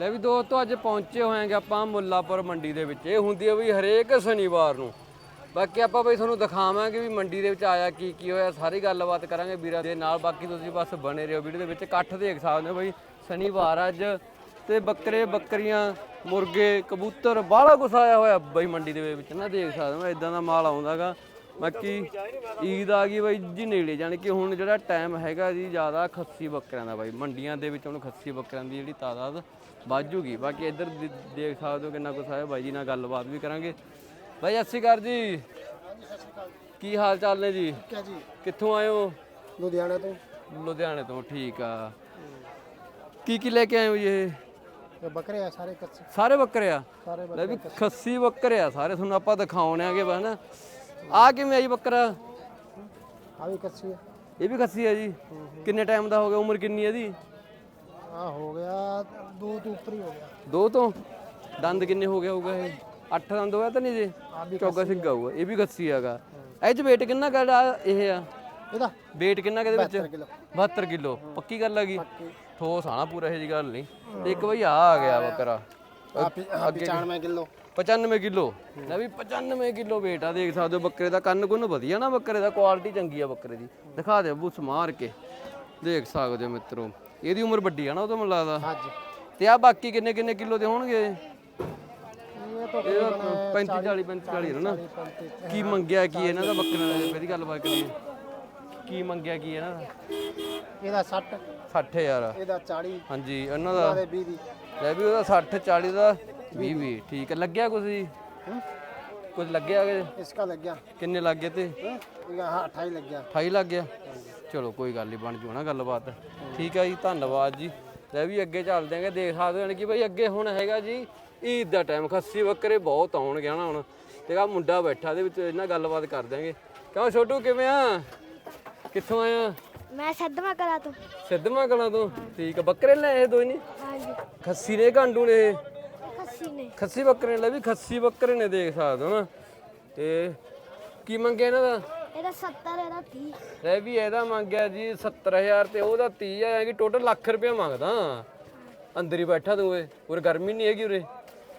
ਲੈ ਵੀ ਦੋਸਤੋ, ਅੱਜ ਪਹੁੰਚੇ ਹੋਏਗੇ ਆਪਾਂ ਮੁੱਲਾਪੁਰ ਮੰਡੀ ਦੇ ਵਿੱਚ। ਇਹ ਹੁੰਦੀ ਹੈ ਵੀ ਹਰੇਕ ਸ਼ਨੀਵਾਰ ਨੂੰ। ਬਾਕੀ ਆਪਾਂ ਬਈ ਤੁਹਾਨੂੰ ਦਿਖਾਵਾਂਗੇ ਵੀ ਮੰਡੀ ਦੇ ਵਿੱਚ ਆਇਆ ਕੀ ਕੀ ਹੋਇਆ, ਸਾਰੀ ਗੱਲਬਾਤ ਕਰਾਂਗੇ ਵੀਰਾਂ ਦੇ ਨਾਲ। ਬਾਕੀ ਤੁਸੀਂ ਬਸ ਬਣੇ ਰਹੋ ਵੀਡੀਓ ਦੇ ਵਿੱਚ, ਇਕੱਠ ਦੇਖ ਸਕਦੇ ਹੋ ਬਈ ਸ਼ਨੀਵਾਰ ਅੱਜ। ਤੇ ਬੱਕਰੇ, ਬੱਕਰੀਆਂ, ਮੁਰਗੇ, ਕਬੂਤਰ, ਬਾਹਲਾ ਕੁਛ ਆਇਆ ਹੋਇਆ ਬਈ ਮੰਡੀ ਦੇ ਵਿੱਚ। ਨਾ ਦੇਖ ਸਕਦੇ ਹੋ ਇਦਾਂ ਦਾ ਮਾਲ ਆਉਂਦਾਗਾ। ਬਾਕੀ ਈਦ ਆ ਗਈ ਬਾਈ ਜੀ ਨੇੜੇ ਜਾਣੀ ਕਿ ਹੁਣ ਜਿਹੜਾ ਟਾਈਮ ਹੈਗਾ ਜੀ ਜ਼ਿਆਦਾ ਖੱਸੀ ਬੱਕਰਿਆਂ ਦਾ ਬਾਈ। ਮੰਡੀਆਂ ਦੇ ਵਿੱਚ ਹੁਣ ਖੱਸੀ ਬੱਕਰਿਆਂ ਦੀ ਜਿਹੜੀ ਤਾਦਾਦ ਵੱਜੂਗੀ ਬਾਕੀ ਇੱਧਰ ਦੇ- ਦੇਖ ਸਕਦੇ ਹੋ ਕਿੰਨਾ ਕੁਛ ਬਾਈ ਜੀ ਨਾਲ ਗੱਲਬਾਤ ਵੀ ਕਰਾਂਗੇ। ਬਾਈ ਸਤਿ ਸ਼੍ਰੀ ਅਕਾਲ ਜੀ। ਕੀ ਹਾਲ ਚਾਲ ਨੇ ਜੀ? ਕਿਆ ਜੀ। ਕਿੱਥੋਂ ਆਏ ਹੋ? ਲੁਧਿਆਣਾ ਤੋਂ। ਲੁਧਿਆਣੇ ਤੋਂ ਠੀਕ ਆ। ਕੀ ਕੀ ਲੈ ਕੇ ਆਏ ਹੋ ਜੀ ਇਹ? ਇਹ ਬੱਕਰੇ ਆ ਸਾਰੇ ਕੱਚੇ ਸਾਰੇ ਬੱਕਰੇ ਆ? ਸਾਰੇ ਲੈ ਵੀ ਖੱਸੀ ਬੱਕਰੇ ਆ ਸਾਰੇ। ਤੁਹਾਨੂੰ ਆਪਾਂ ਦਿਖਾਉਣੇ ਆਗੇ ਬਸ ਨਾ। ਆ ਕਿਵੇਂ ਆਈ ਬੱਕਰਾ? ਆ ਵੀ ਕੱਚੀ ਹੈ ਇਹ ਵੀ ਖੱਸੀ ਆ ਜੀ? ਕਿੰਨੇ ਟਾਈਮ ਦਾ ਹੋ ਗਿਆ? ਉਮਰ ਕਿੰਨੀ ਹੈ ਇਹਦੀ? ਆ ਹੋ ਗਿਆ ਦੋ ਤੋਂ ਉੱਪਰ ਹੀ ਹੋ ਗਿਆ। ਦੋ ਤੋਂ? ਦੰਦ ਕਿੰਨੇ ਹੋ ਗਿਆ ਹੋਊਗਾ ਇਹ? ਅੱਠ ਦੰਦ ਹੋਇਆ ਤਾਂ ਨਹੀਂ ਜੀ? ਆ ਵੀ ਚੌਗਾ ਸਿੱਗਾ ਹੋਊਗਾ। ਇਹ ਵੀ ਖੱਸੀ ਹੈਗਾ ਇਹ ਚ weight ਕਿੰਨਾ ਕੜਾ ਇਹ ਆ? ਇਹਦਾ? weight ਕਿੰਨਾ ਕਿਹਦੇ ਵਿੱਚ? 70 ਕਿਲੋ। 72 ਕਿਲੋ। ਪੱਕੀ ਗੱਲ ਹੈਗੀ ਠੋਸ ਆਣਾ ਪੂਰਾ ਇਹ ਜੀ ਗੱਲ ਨਹੀਂ। ਤੇ ਇੱਕ ਬਈ ਆ ਆ ਗਿਆ ਬੱਕਰਾ। ਆ 95 ਕਿਲੋ। 95 ਕਿਲੋ? ਲੈ ਵੀ 95 ਕਿਲੋ weight ਆ ਦੇਖ ਸਕਦੇ ਹੋ ਬੱਕਰੇ ਦਾ ਕੰਨ ਕੁੰਨ ਵਧੀਆ ਨਾ ਬੱਕਰੇ ਦਾ ਕੁਆਲਿਟੀ ਚੰਗੀ ਆ ਬੱਕਰੇ ਦੀ। ਦਿਖਾ ਦੇ ਬੁੱਸ ਮਾਰ ਕੇ। ਦੇਖ ਸਕਦੇ ਹੋ ਮਿੱਤਰੋ ਇਹਦੀ ਉਮਰ ਵੱਡੀ ਆ ਨਾ ਉਹ ਤਾਂ ਮੈਨੂੰ ਲੱਗਦਾ। ਹਾਂਜੀ। ਤੇ ਆ ਬਾਕੀ ਕਿੰਨੇ ਕਿੰਨੇ ਕਿਲੋ ਦੇ ਹੋਣਗੇ? ਇਹ ਤਾਂ ਇਹਦਾ 35 40 35 40 ਹੈ ਨਾ। ਕੀ ਮੰਗਿਆ ਕੀ ਇਹਨਾਂ ਦਾ ਬੱਕਰੇ ਦਾ? ਪਹਿਲੀ ਗੱਲਬਾਤ ਕਰੀਏ। ਕੀ ਮੰਗਿਆ ਕੀ ਇਹਨਾਂ ਦਾ? ਇਹਦਾ 60 60000 ਇਹਦਾ 40 ਹਾਂਜੀ ਇਹਨਾਂ ਦਾ? ਇਹਦੇ 20 ਦੀ। ਲੈ ਵੀ ਉਹਦਾ 60 40 ਦਾ 20 20 ਠੀਕ ਹੈ ਲੱਗਿਆ ਕੁਝ ਜੀ? ਕੁਝ ਲੱਗਿਆ ਕਿ ਇਸਕਾ ਲੱਗ ਗਿਆ ਕਿੰਨੇ ਲੱਗ ਗਏ ਤੇ? ਹੂੰ? ਇਹ ਹਾਂ 28 ਲੱਗ ਗਿਆ 28 ਲੱਗ ਗਿਆ? ਚਲੋ ਕੋਈ ਗੱਲ ਨਹੀਂ ਬਣ ਜੂ ਨਾ ਗੱਲਬਾਤ। ਠੀਕ ਹੈ ਜੀ ਧੰਨਵਾਦ ਜੀ। ਲੈ ਵੀ ਅੱਗੇ ਚੱਲਦੇ ਆਂਗੇ ਦੇਖ ਸਕਦੇ ਹਾਂ ਕਿ ਬਈ ਅੱਗੇ ਹੁਣ ਹੈਗਾ ਜੀ ਈਦ ਦਾ ਟਾਈਮ ਖੱਸੀ ਬੱਕਰੇ ਬਹੁਤ ਆਉਣਗੇ ਨਾ ਹੁਣ। ਤੇ ਆ ਮੁੰਡਾ ਬੈਠਾ ਦੇ ਵਿੱਚ ਇਹਨਾਂ ਗੱਲਬਾਤ ਕਰ ਦਿਆਂਗੇ। ਕਿਉਂ ਛੋਟੂ ਕਿਵੇਂ ਆ? ਕਿੱਥੋਂ ਆਇਆ ਮੈਂ ਸੱਦਮਾ ਕਰਾ ਤੂੰ। ਸਿੱਧਵਾਂ ਕਲਾਂ ਤੋਂ? ਠੀਕ ਆ ਬੱਕਰੇ ਲੈ ਇਹ ਦੋਈ ਨਹੀਂ ਹਾਂਜੀ ਖੱਸੀ ਨੇ ਕਾਂਡੂ ਨੇ? ਇਹ? ਖੱਸੀ ਨੇ। ਖੱਸੀ ਬੱਕਰੇ ਨੇ ਲੈ ਵੀ ਖੱਸੀ ਬੱਕਰੇ ਨੇ ਦੇਖ ਸਕਦੇ ਹੋ ਨਾ। ਤੇ ਕੀ ਮੰਗਿਆ ਇਹਨਾਂ ਦਾ? ਇਹਦਾ 70 ਇਹਦਾ 30 ਲੈ ਵੀ ਇਹਦਾ ਮੰਗਿਆ ਜੀ 70000 ਤੇ ਉਹਦਾ 30000 ਹੈ ਕਿ ਟੋਟਲ ਲੱਖ ਰੁਪਏ ਮੰਗਦਾ। ਅੰਦਰ ਹੀ ਬੈਠਾ ਤੂੰ ਓਏ ਉਰੇ ਗਰਮੀ ਨਹੀਂ ਹੈਗੀ ਉਰੇ?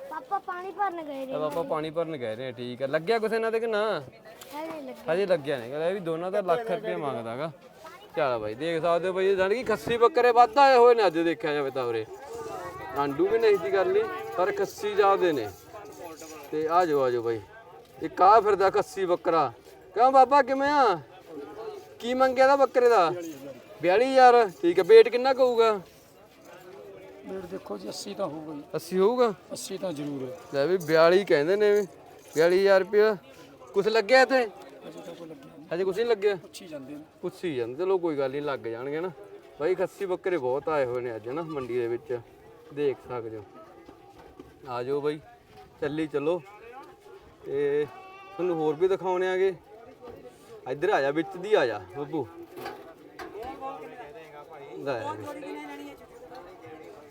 ਪਾਪਾ ਪਾਣੀ ਭਰਨ ਗਏ ਨੇ ਤਾਂ ਆਪਾਂ ਪਾਣੀ ਭਰਨ ਗਏ ਨੇ ਠੀਕ ਹੈ ਲੱਗਿਆ ਕੁਛ ਇਹਨਾਂ ਤੇ ਕਿ ਨਾ? ਹੈ ਨਹੀਂ ਲੱਗੇ ਹਜੇ ਲੱਗਿਆ ਨਹੀਂ ਲੈ ਵੀ ਦੋਨਾਂ ਦਾ ਲੱਖ ਰੁਪਏ ਮੰਗਦਾਗਾ ਚੱਲ ਬਾਈ ਦੇਖ ਸਕਦੇ ਹੋ ਬਾਈ ਜਾਨ ਕਿ ਖੱਸੀ ਬੱਕਰੇ ਵੱਧ ਆਏ ਹੋਏ ਨੇ ਅੱਜ ਦੇਖਿਆ ਜਾਵੇ ਤਾਂ ਉਰੇ। ਆਂਡੂ ਵੀ ਨਹੀਂ ਦੀ ਗੱਲ ਨਹੀਂ ਪਰ ਖੱਸੀ ਜਾਦੇ ਨੇ। ਤੇ ਆ ਜਾਓ ਆ ਜਾਓ ਬਾਈ। ਇੱਕ ਆ ਫਿਰਦਾ ਖੱਸੀ ਬੱਕਰਾ। ਕਿਉਂ ਬਾਬਾ ਕਿਵੇਂ ਆ? ਕੀ ਮੰਗਿਆ ਦਾ ਬੱਕਰੇ ਦਾ? 42000 ਠੀਕ ਹੈ weight ਕਿੰਨਾ ਕਹੂਗਾ? ਰੇਟ ਦੇਖੋ ਜੀ 80 ਤਾਂ ਹੋਊਗਾ ਜੀ। 80 ਹੋਊਗਾ? 80 ਤਾਂ ਜ਼ਰੂਰ ਹੈ। ਲੈ ਵੀ 42 ਕਹਿੰਦੇ ਨੇ 42000 ਰੁਪਇਆ। ਕੁਛ ਲੱਗਿਆ ਇੱਥੇ? ਅਜੇ ਤਾਂ ਕੋਈ ਲੱਗਿਆ ਨਹੀਂ। ਹਜੇ ਕੁਛ ਨਹੀਂ ਲੱਗਿਆ? ਪੁੱਛੀ ਜਾਂਦੇ ਨੇ। ਪੁੱਛੀ ਜਾਂਦੇ ਚਲੋ ਕੋਈ ਗੱਲ ਨਹੀਂ ਲੱਗ ਜਾਣਗੇ ਨਾ। ਬਾਈ ਖੱਸੀ ਬੱਕਰੇ ਬਹੁਤ ਆਏ ਹੋਏ ਨੇ ਅੱਜ ਨਾ ਮੰਡੀ ਦੇ ਵਿੱਚ। ਦੇਖ ਸਕਦੇ ਹੋ। ਆ ਜਾਓ ਬਾਈ ਚੱਲੀ ਚਲੋ। ਤੇ ਤੁਹਾਨੂੰ ਹੋਰ ਵੀ ਦਿਖਾਉਣੇ ਆਗੇ। ਇੱਧਰ ਆ ਜਾ ਵਿੱਚ ਦੀ ਆ ਜਾ ਬੱਬੂ।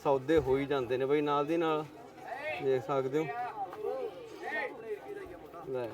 ਸੌਦੇ ਹੋ ਹੀ ਜਾਂਦੇ ਨੇ ਬਾਈ ਨਾਲ ਦੀ ਨਾਲ। ਦੇਖ ਸਕਦੇ ਹੋ। ਲੈ।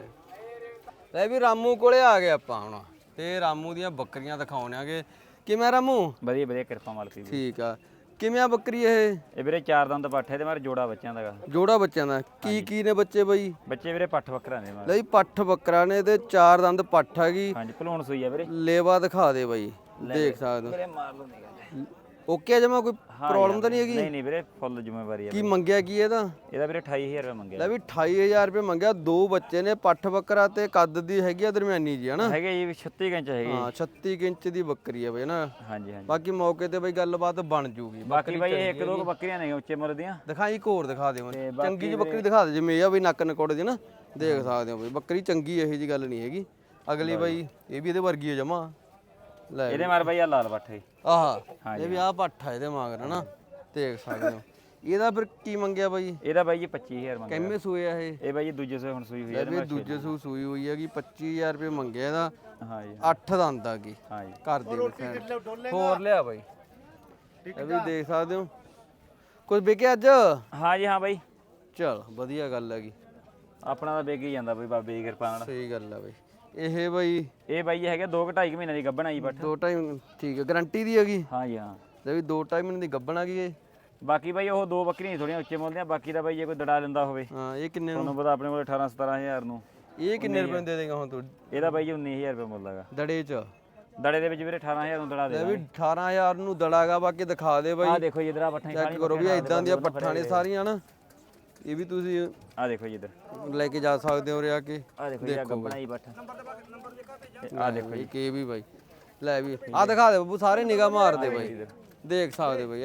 ਲੈ ਵੀ ਰਾਮੂ ਕੋਲੇ ਆ ਗਏ ਆਪਾਂ ਹੁਣ। ਤੇ ਰਾਮੂ ਦੀਆਂ ਬੱਕਰੀਆਂ ਦਿਖਾਉਣਾਂਗੇ ਕਿਵੇਂ ਰਾਮੂ? ਵਧੀਆ ਵਧੀਆ ਕਿਰਪਾ ਮਾਲਕ ਦੀ। ਠੀਕ ਆ। ਕਿਵੇਂ ਆ ਬੱਕਰੀ ਇਹ? ਇਹ ਵੀਰੇ ਚਾਰ ਦੰਦ ਪੱਠੇ ਤੇ ਮਾਰੇ ਜੋੜਾ ਬੱਚਿਆਂ ਦਾਗਾ ਜੋੜਾ ਬੱਚਿਆਂ ਦਾ। ਕੀ ਕੀ ਨੇ ਬੱਚੇ ਬਈ? ਬੱਚੇ ਵੀਰੇ ਪੱਠ ਬੱਕਰਾ ਨੇ ਮਾਰੇ। ਲਈ ਪੱਠ ਬੱਕਰਾ ਨੇ ਤੇ ਚਾਰ ਦੰਦ ਪੱਠ ਹੈਗੀ। ਹਾਂਜੀ ਭਲੂਣ ਸੂਈ ਆ ਵੀਰੇ। ਲੇਵਾ ਦਿਖਾ ਦੇ ਬਾਈ। ਦੇਖ ਸਕਦੇ ਹੋ। ਵੀਰੇ ਮਾਰ ਲਓ ਨਿਗਾ ਓਕੇ ਜਮਾ ਕੋਈ ਪ੍ਰੋਬਲਮ ਤਾਂ ਨਹੀਂ ਹੈਗੀ? ਨਹੀਂ ਨਹੀਂ ਵੀਰੇ ਫੁੱਲ ਜ਼ਿੰਮੇਵਾਰੀ ਆ ਕੀ ਮੰਗਿਆ ਕੀ ਇਹਦਾ? ਇਹਦਾ ਵੀਰੇ 28000 ਰੁਪਏ ਮੰਗਿਆ ਲੈ ਵੀ 28000 ਰੁਪਏ ਮੰਗਿਆ ਦੋ ਬੱਚੇ ਨੇ ਪੱਠ ਬੱਕਰਾ ਤੇ ਕੱਦ ਦੀ ਹੈਗੀ ਆ ਦਰਮਿਆਨੀ ਜੀ ਹਨਾ? ਹੈਗੇ ਜੀ 36 ਇੰਚ ਹੈਗੇ ਹਾਂ 36 ਕੁ ਇੰਚ ਦੀ ਬੱਕਰੀ ਆ ਬਈ ਨਾ ਹਾਂਜੀ ਹਾਂਜੀ। ਬਾਕੀ ਮੌਕੇ ਤੇ ਬਈ ਗੱਲਬਾਤ ਬਣ ਜੂਗੀ। ਬਾਕੀ ਬਾਈ ਇਹ ਇੱਕ ਦੋ ਕੁ ਬੱਕਰੀਆਂ ਨੇ ਉੱਚੇ ਮੁੱਲ ਦੀਆਂ। ਦਿਖਾਈ ਇੱਕ ਹੋਰ ਦਿਖਾ ਦਿਓ। ਤੇ ਚੰਗੀ ਜੀ ਬੱਕਰੀ ਦਿਖਾ ਦੇ ਜਿਵੇਂ ਇਹ ਆ ਬਈ ਨੱਕ ਨਕੋੜੇ ਦੀ ਨਾ ਦੇਖ ਸਕਦੇ ਹੋ ਬਈ ਬੱਕਰੀ ਚੰਗੀ ਇਹੋ ਜੀ ਗੱਲ ਨਹੀਂ ਹੈਗੀ। ਅਗਲੀ ਬਈ ਇਹ ਵੀ ਇਹਦੇ ਵਰਗੀ ਹੈ ਜਮਾ। ਲੈ ਇਹਦੇ ਮਾਰ ਬਾਈ ਆ ਲਾਲ ਪੱਠੇ ਆਹ ਇਹ ਵੀ ਆ ਪੱਠਾ ਇਹਦੇ ਮਗਰ ਨਾ ਦੇਖ ਸਕਦੇ ਹੋ। ਇਹਦਾ ਫਿਰ ਕੀ ਮੰਗਿਆ ਬਾਈ? ਇਹਦਾ ਬਾਈ ਜੀ 25000 ਮੰਗਿਆ। ਕਿੰਨੇ ਸੂਏ ਆ ਇਹ? ਇਹ ਬਾਈ ਜੀ ਦੂਜੇ ਸੇ ਹੁਣ ਸੂਈ ਹੋਈ ਇਹ ਹੈ ਵੀ ਦੂਜੇ ਸੂ ਸੂਈ ਹੋਈ ਹੈਗੀ 25000 ਰੁਪਏ ਮੰਗਿਆ ਇਹਦਾ। ਹਾਂ। ਜੀ 8 ਦੰਦ ਆ ਗਈ ਹਾਂ ਜੀ ਘਰ ਦੇ ਹੋਰ ਲਿਆ ਬਾਈ। ਇਹ ਵੀ ਦੇਖ ਸਕਦੇ ਹੋ। ਕੁਝ ਵਿਕਿਆ ਅੱਜ? ਹਾਂ ਜੀ ਹਾਂ ਬਾਈ। ਚਲ ਵਧੀਆ ਗੱਲ ਹੈਗੀ। ਆਪਣਾ ਤਾਂ ਵੇਗ ਹੀ ਜਾਂਦਾ ਬਾਈ ਬਾਬੇ ਦੀ ਕਿਰਪਾ ਨਾਲ। ਸਹੀ ਗੱਲ ਆ ਬਾਈ। ਇਹ ਬਾਈ ਇਹ ਬਾਈ ਜੀ ਹੈਗੇ 2 2.5 ਮਹੀਨੇ ਦੀ ਗੱਭਣ ਆਈ ਪੱਠ। ਦੋ ਟਾਈਮ ਠੀਕ ਹੈ ਗਾਰੰਟੀ ਦੀ ਹੈਗੀ? ਹਾਂ ਜੀ ਹਾਂ। ਲੈ ਵੀ ਦੋ ਟਾਈਮ ਦੀ ਗੱਬਣ ਆ ਗਈ ਇਹ? ਬਾਕੀ ਬਾਈ ਉਹ ਦੋ ਬੱਕਰੀਆਂ ਥੋੜੀਆਂ ਉੱਚੇ ਮੁੱਲ ਦੀਆਂ ਬਾਕੀ ਦਾ ਬਾਈ ਜੇ ਕੋਈ ਦੜਾ ਲੈਂਦਾ ਹੋਵੇ। ਹਾਂ ਇਹ ਕਿੰਨੇ ਨੂੰ? ਤੁਹਾਨੂੰ ਪਤਾ ਆਪਣੇ ਕੋਲ 18 17000 ਨੂੰ। ਇਹ ਕਿੰਨੇ ਰੁਪਏ ਨੂੰ ਦੇ ਦੇਗਾ ਹੁਣ ਤੂੰ? ਇਹਦਾ ਬਾਈ ਜੀ 19000 ਰੁਪਏ ਮੁੱਲ ਹੈਗਾ। ਦੜੇ ਚ? ਦੜੇ ਦੇ ਵਿੱਚ ਵੀਰੇ 18000 ਨੂੰ ਦੜਾ ਦੇ ਇਹ ਵੀ 18000 ਨੂੰ ਦੜਾਗਾ ਬਾਕੀ ਦਿਖਾ ਦੇ ਆ ਬਾਈ ਦੇਖੋ ਜੀ ਇਧਰ ਆ ਪੱਠਾਂ ਚੈੱਕ ਕਰੋ ਵੀ ਇਦਾਂ ਦੀਆਂ ਪੱਠਾਂ ਨੇ ਸਾਰੀਆਂ ਨਾ। ਇਹ ਵੀ ਤੁਸੀਂ ਆ ਦੇਖੋ ਜੀ ਇਧਰ। ਲੈ ਕੇ ਜਾ ਸਕਦੇ ਹੋ ਉਰੇ ਆ ਕੇ? ਆ ਦੇਖੋ ਜੀ ਆ ਗੱਬਣਾ ਜੀ ਪੱਠ। ਆ ਦੇਖੋ ਜੀ। ਕੇ ਵੀ ਬਾਈ? ਲੈ ਵੀ। ਆ ਦਿਖਾ ਦੇ ਬੱਬੂ ਸਾਰੇ ਨਿਗਾਹ ਮਾਰਦੇ ਬਾਈ। ਦੇਖ ਸਕਦੇ ਬਾਈ।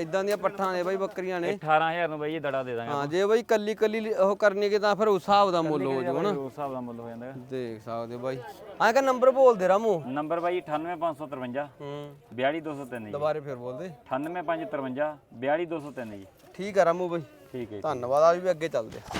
ਇਦਾਂ ਦੀਆਂ ਪੱਠਾਂ ਨੇ ਬਾਈ ਬੱਕਰੀਆਂ ਨੇ। 18000 ਨੂੰ ਬਾਈ ਜੀ ਦੜਾ ਦੇ ਦਾਂਗੇ ਹਾਂ ਜੇ ਬਾਈ ਕੱਲੀ ਕੱਲੀ ਉਹ ਕਰਨੀ ਕਿ ਤਾਂ ਫਿਰ ਉਸ ਹਿਸਾਬ ਦਾ ਮੁੱਲ ਹੋ ਜਾਊਗਾ ਨਾ ਉਸ ਹਿਸਾਬ ਦਾ ਮੁੱਲ ਹੋ ਜਾਂਦਾ। ਦੇਖ ਸਕਦੇ ਹੋ ਬਾਈ। ਆਹ ਕਾ ਨੰਬਰ ਬੋਲ ਦੇ ਰਾਮੂ। ਨੰਬਰ ਬਾਈ 98553 ਹੂੰ। 42203 ਜੀ। ਦੁਬਾਰੇ ਫਿਰ ਬੋਲ ਦੇ। 98553 42203 ਜੀ। ਠੀਕ ਆ ਰਾਮੂ ਬਾਈ। ਠੀਕ ਹੈ। ਧੰਨਵਾਦ ਆ ਵੀ ਅੱਗੇ ਚੱਲਦੇ ਆ।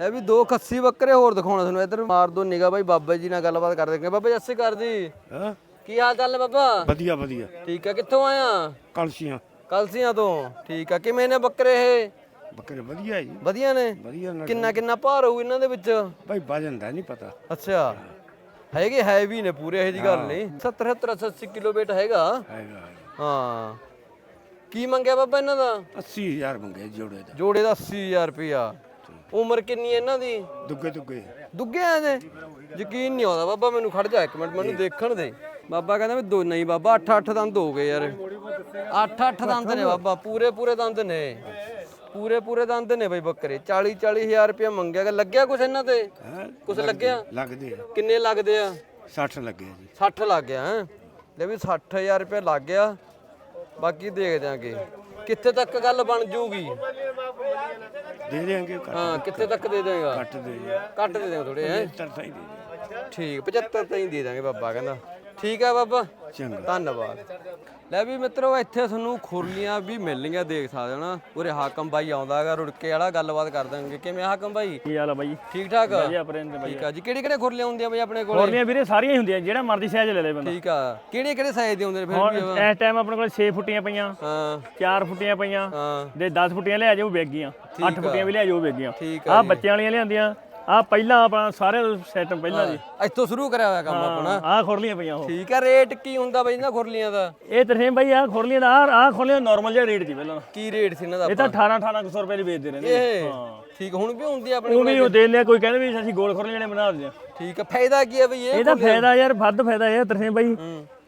ਇਹ ਵੀ ਦੋ ਖੱਸੀ ਬੱਕਰੇ ਹੋਰ ਦਿਖਾਉਣਾ ਤੁਹਾਨੂੰ ਇੱਧਰ ਮਾਰ ਦੋ ਨਿਗਾ ਬਾਈ ਬਾਬਾ ਜੀ ਨਾਲ ਗੱਲਬਾਤ ਕਰਦੇ ਕਿ ਬਾਬਾ ਜੀ ਅੱਸੇ ਕਰ ਜੀ। ਹਾਂ? ਕੀ ਹਾਲ ਚਾਲ ਨੇ ਬਾਬਾ? ਵਧੀਆ ਵਧੀਆ। ਠੀਕ ਆ ਕਿੱਥੋਂ ਆਇਆ ਕਲਸੀਆਂ। ਕਲਸੀਆਂ ਤੋਂ। ਠੀਕ ਆ ਕਿਵੇਂ ਨੇ ਬੱਕਰੇ ਇਹ? ਬੱਕਰੇ ਵਧੀਆ ਜੀ। ਵਧੀਆ ਨੇ? ਵਧੀਆ ਨਾਲ ਕਿੰਨਾ ਕਿੰਨਾ ਭਾਰ ਹੋਊ ਇਹਨਾਂ ਦੇ ਵਿੱਚ? ਭਾਈ ਵਜਨ ਦਾ ਨਹੀਂ ਪਤਾ। ਅੱਛਾ। ਹੈਗੇ ਹੈਵੀ ਨੇ ਪੂਰੇ ਇਹ ਜੀ ਗੱਲ ਨਹੀਂ। 70 70 80 ਕਿਲੋ weight ਹੈਗਾ ਹੈਗਾ। ਹਾਂ। ਕੀ ਮੰਗਿਆ ਬਾਬਾ ਇਹਨਾਂ ਦਾ? 80000 ਮੰਗੇ ਜੋੜੇ ਦਾ। ਜੋੜੇ ਦਾ 80000 ਰੁਪਿਆ ਉਮਰ ਕਿੰਨੀ ਹੈ ਇਹਨਾਂ ਦੀ? ਦੁੱਗੇ ਦੁੱਗੇ। ਦੁੱਗੇ ਆ ਨੇ ਯਕੀਨ ਨਹੀਂ ਆਉਂਦਾ ਬਾਬਾ ਮੈਨੂੰ ਖੜ ਜਾ ਇੱਕ ਮਿੰਟ ਮੈਨੂੰ ਦੇਖਣ ਦੇ। ਬਾਬਾ ਕਹਿੰਦਾ ਵੀ ਦੋ ਨਹੀਂ ਬਾਬਾ 8 8 ਦੰਦ ਹੋ ਗਏ ਯਾਰ। 8 8 ਦੰਦ ਨੇ ਬਾਬਾ ਪੂਰੇ ਪੂਰੇ ਦੰਦ ਨੇ। ਪੂਰੇ ਪੂਰੇ ਦੰਦ ਨੇ ਬਈ ਬੱਕਰੇ। 40 40000 ਰੁਪਇਆ ਮੰਗਿਆ ਗਾ। ਲੱਗਿਆ ਕੁਛ ਇਹਨਾਂ ਤੇ? ਕੁਛ ਲੱਗਿਆ? ਲੱਗਦੇ ਆ। ਕਿੰਨੇ ਲੱਗਦੇ ਆ? 60 ਲੱਗੇ ਜੀ। 60 ਲੱਗ ਗਿਆ ਹੈ? ਲੈ ਵੀ 60000 ਰੁਪਇਆ ਲੱਗ ਗਿਆ। ਬਾਕੀ ਦੇਖ ਦਿਆਂਗੇ। ਕਿੱਥੇ ਤੱਕ ਗੱਲ ਬਣ ਜੂਗੀ? ਦੇ ਦੇਾਂਗੇ ਹਾਂ ਕਿੱਥੇ ਤੱਕ ਦੇ ਦੇਗਾ ਕੱਟ ਦੇ। ਕੱਟ ਦੇ ਦੇ ਥੋੜੇ ਹੈ? ਦੇ ਠੀਕ 75 ਤਾਈਂ ਦੇ ਦਾਂਗੇ ਬਾਬਾ ਕਹਿੰਦਾ। ਠੀਕ ਆ ਬਾਬਾ। ਚੰਗਾ। ਧੰਨਵਾਦ। ਲੈ ਵੀ ਮਿੱਤਰੋ ਇੱਥੇ ਤੁਹਾਨੂੰ ਖੁਰਲੀਆਂ ਵੀ ਮਿਲਣਗੀਆਂ ਦੇਖ ਸਕਦੇ ਹੋ ਨਾ। ਉਰੇ ਹਾਕਮ ਬਾਈ ਆਉਂਦਾ ਹੈਗਾ ਰੁੜਕੇ ਵਾਲਾ ਗੱਲਬਾਤ ਕਰ ਦਾਂਗੇ ਕਿਵੇਂ ਹਾਕਮ ਬਾਈ? ਕੀ ਹਾਲ ਆ ਬਾਈ? ਠੀਕ ਠਾਕ? ਵਧੀਆ ਬਾਈ ਠੀਕ ਆ ਜੀ। ਕਿਹੜੀ ਕਿਹੜੇ ਖੁਰਲੀਆਂ ਹੁੰਦੀਆਂ ਬਾਈ ਆਪਣੇ ਕੋਲ? ਖੋਰਲੀਆਂ ਵੀਰੇ ਸਾਰੀਆਂ ਹੀ ਹੁੰਦੀਆਂ ਜਿਹੜਾ ਮਰਜ਼ੀ ਸਾਈਜ਼ ਲੈ ਲੈ ਬੰਦਾ। ਠੀਕ ਆ। ਕਿਹੜੇ ਕਿਹੜੇ ਸਾਈਜ਼ ਦੇ ਹੁੰਦੇ ਨੇ ਫਿਰ ਵੀ? ਇਸ ਟਾਈਮ ਆਪਣੇ ਕੋਲ 6 ਫੁੱਟੀਆਂ ਪਈਆਂ ਹਾਂ। 4 ਫੁੱਟੀਆਂ ਪਈਆਂ ਹਾਂ। ਦੇ 10 ਫੁੱਟੀਆਂ ਲੈ ਜਾਓ ਵੇਗੀਆਂ 8 ਫੁੱਟੀਆਂ ਵੀ ਲੈ ਜਾਓ ਵੇਗੀਆਂ ਆ ਬੱਚਿਆਂ ਵਾਲੀਆਂ ਲਿਆਂਦੀਆਂ। ਆ ਪਹਿਲਾਂ ਆਪਣਾ ਸਾਰੇ ਸੈਟ ਪਹਿਲਾਂ ਜੀ। ਇੱਥੋਂ ਸ਼ੁਰੂ ਕਰਿਆ ਹੋਇਆ ਕੰਮ ਆਪਣਾ। ਆ ਖੋਰਲੀਆਂ ਪਈਆਂ ਉਹ। ਠੀਕ ਆ ਰੇਟ ਕੀ ਹੁੰਦਾ ਬਾਈ ਇਹਨਾਂ ਖੁਰਲੀਆਂ ਦਾ? ਇਹ ਤਰਸੇਮ ਬਾਈ ਆ ਖੋਰਲੀਆਂ ਦਾ ਆ ਖੋਰਲੀਆਂ ਨਾਰਮਲ ਜਿਹਾ ਰੇਟ ਜੀ ਪਹਿਲਾਂ। ਕੀ ਰੇਟ ਸੀ ਇਹਨਾਂ ਦਾ ਇਹ ਤਾਂ 18 1800 ਰੁਪਏ ਦੀ ਵੇਚਦੇ ਰਹਿੰਦੇ ਇਹ? ਠੀਕ ਹੁਣ ਵੀ ਹੁੰਦੀ ਆਪਣੇ ਵੀ ਉਹ ਦੇ ਲਿਆ ਕੋਈ ਕਹਿੰਦੇ ਵੀ ਅਸੀਂ ਗੋਲ ਖੋਰਲੀਆਂ ਨੇ ਬਣਾ ਦਿੰਦੇ ਠੀਕ ਆ ਫਾਇਦਾ ਕੀ ਆ ਬਈ ਇਹ ਇਹਦਾ ਫਾਇਦਾ ਯਾਰ ਵੱਧ ਫਾਇਦਾ ਇਹ ਤਰਸੇਮ ਬਾਈ।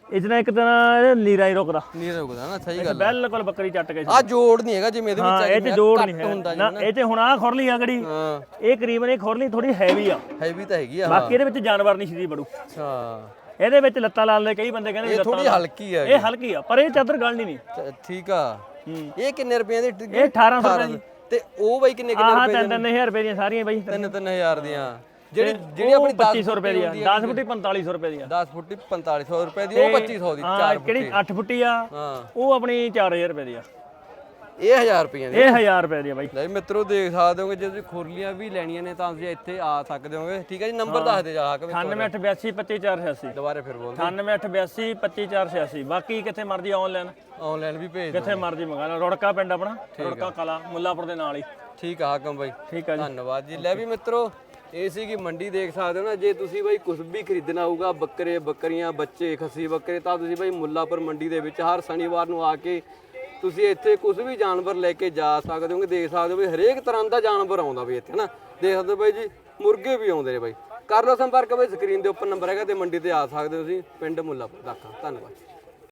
ਇਤਨਾ ਇੱਕ ਤਰ੍ਹਾਂ ਇਹ ਨੀਰਾ ਹੀ ਰੁਕਦਾ। ਨਹੀਂ ਰੁਕਦਾ ਨਾ ਸਹੀ ਗੱਲ ਬਿਲਕੁਲ ਬੱਕਰੀ ਚੱਟ ਕੇ ਆ ਜੋੜ ਨਹੀਂ ਹੈਗਾ ਜਿਵੇਂ ਇਹਦੇ ਹਾਂ ਵਿੱਚ ਇਹ ਤੇ ਜੋੜ ਨਹੀਂ ਹੈ ਨਾ ਇਹ ਤੇ ਹੁਣ ਆ ਖੁਰਲੀ ਆ ਗੜੀ। ਹਾਂ। ਇਹ ਕਰੀਬਨ ਇਹ ਖੁਰਲੀ ਥੋੜੀ ਹੈਵੀ ਆ। ਹੈਵੀ ਤਾਂ ਹੈਗੀ ਆ ਬਾਕੀ ਇਹਦੇ ਵਿੱਚ ਜਾਨਵਰ ਨਹੀਂ ਸ਼ਰੀਰ ਬੜੂ। ਅੱਛਾ। ਇਹਦੇ ਵਿੱਚ ਲੱਤਾਂ ਲਾਲ ਦੇ ਕਈ ਬੰਦੇ ਕਹਿੰਦੇ ਇਹ ਥੋੜੀ ਹਲਕੀ ਆ ਇਹ ਹਲਕੀ ਆ ਪਰ ਇਹ ਚਾਦਰ ਗੱਲ ਨਹੀਂ ਚ- ਠੀਕ ਆ। ਹੂੰ। ਇਹ ਕਿੰਨੇ ਰੁਪਏ ਦੀ ਇਹ 1800 ਰੁਪਏ ਦੀ। ਤੇ ਉਹ ਬਾਈ ਕਿੰਨੇ ਕਿੰਨੇ ਰੁਪਏ ਤਿੰਨ ਤਿੰਨ ਹਜ਼ਾਰ ਰੁਪਏ ਦੀਆਂ ਸਾਰੀਆਂ ਬਾਈ। ਤਿੰਨ ਤਿੰਨ ਹਜ਼ਾਰ ਦੀਆਂ। ਜਿਹੜੀ ਜਿਹੜੀ ਆਪਣੀ 2500 ਰੁਪਏ ਦੀ ਆ। 10 ਫੁੱਟੀ 4500 ਰੁਪਏ ਦੀ ਆ। 10 ਫੁੱਟੀ 4500 ਰੁਪਏ ਦੀ ਉਹ 2500 ਦੀ ਹਾਂ 4 ਕਿਹੜੀ 8 ਫੁੱਟੀ ਆ? ਹਾਂ। ਉਹ ਆਪਣੀ 4000 ਰੁਪਏ ਦੀ ਆ। ਇਹ 1000 ਰੁਪਏ ਦੀ ਇਹ 1000 ਰੁਪਏ ਦੀ ਆ ਬਾਈ। ਲੈ ਮਿੱਤਰੋ ਦੇਖ ਸਕਦੇ ਹੋਗੇ ਜੇ ਤੁਸੀਂ ਖੁਰਲੀਆਂ ਵੀ ਲੈਣੀਆਂ ਨੇ ਤਾਂ ਤੁਸੀਂ ਇੱਥੇ ਆ ਸਕਦੇ ਹੋਗੇ। ਠੀਕ ਹੈ ਜੀ ਨੰਬਰ ਦੱਸ ਦੇ ਜਾ ਕੇ 9882 ਦੁਬਾਰੇ ਫਿਰ ਬੋਲ 9882 ਬਾਕੀ ਕਿੱਥੇ ਮਰਜ਼ੀ ਆਨਲਾਈਨ ਆਨਲਾਈਨ ਵੀ ਭੇਜ ਦਿਓ। ਕਿੱਥੇ ਮਰਜ਼ੀ ਮੰਗਾ ਲਓ ਰੁੜਕਾ ਪਿੰਡ ਆਪਣਾ ਰੁੜਕਾ ਕਲਾ ਮੁੱਲਾਪੁਰ ਦੇ ਨਾਲ ਹੀ। ਠੀਕ ਆ ਹਾਕਮ ਬਾਈ। ਠੀਕ ਆ ਜੀ। ਧੰਨਵਾਦ ਜੀ। ਲੈ ਵੀ ਮਿੱਤਰੋ ਇਹ ਸੀ ਕਿ ਮੰਡੀ ਦੇਖ ਸਕਦੇ ਹੋ ਨਾ, ਜੇ ਤੁਸੀਂ ਬਾਈ ਕੁਝ ਵੀ ਖਰੀਦਣਾ ਹੋਊਗਾ, ਬੱਕਰੇ, ਬੱਕਰੀਆਂ, ਬੱਚੇ, ਖੱਸੀ ਬੱਕਰੇ, ਤਾਂ ਤੁਸੀਂ ਬਾਈ ਮੁੱਲਾਪੁਰ ਮੰਡੀ ਦੇ ਵਿੱਚ ਹਰ ਸ਼ਨੀਵਾਰ ਨੂੰ ਆ ਕੇ ਤੁਸੀਂ ਇੱਥੇ ਕੁਝ ਵੀ ਜਾਨਵਰ ਲੈ ਕੇ ਜਾ ਸਕਦੇ ਹੋਗੇ, ਦੇਖ ਸਕਦੇ ਹੋ ਵੀ ਹਰੇਕ ਤਰ੍ਹਾਂ ਦਾ ਜਾਨਵਰ ਆਉਂਦਾ ਵੀ ਇੱਥੇ ਨਾ ਦੇਖ ਸਕਦੇ ਹੋ ਬਾਈ ਜੀ, ਮੁਰਗੇ ਵੀ ਆਉਂਦੇ ਨੇ ਬਾਈ। ਕਰ ਲਓ ਸੰਪਰਕ ਬਾਈ ਸਕਰੀਨ ਦੇ ਉੱਪਰ ਨੰਬਰ ਹੈਗਾ ਤੇ ਮੰਡੀ ਤੇ ਆ ਸਕਦੇ ਹੋ ਤੁਸੀਂ, ਪਿੰਡ ਮੁੱਲਾਪੁਰ ਦਾਖਾ ਧੰਨਵਾਦ।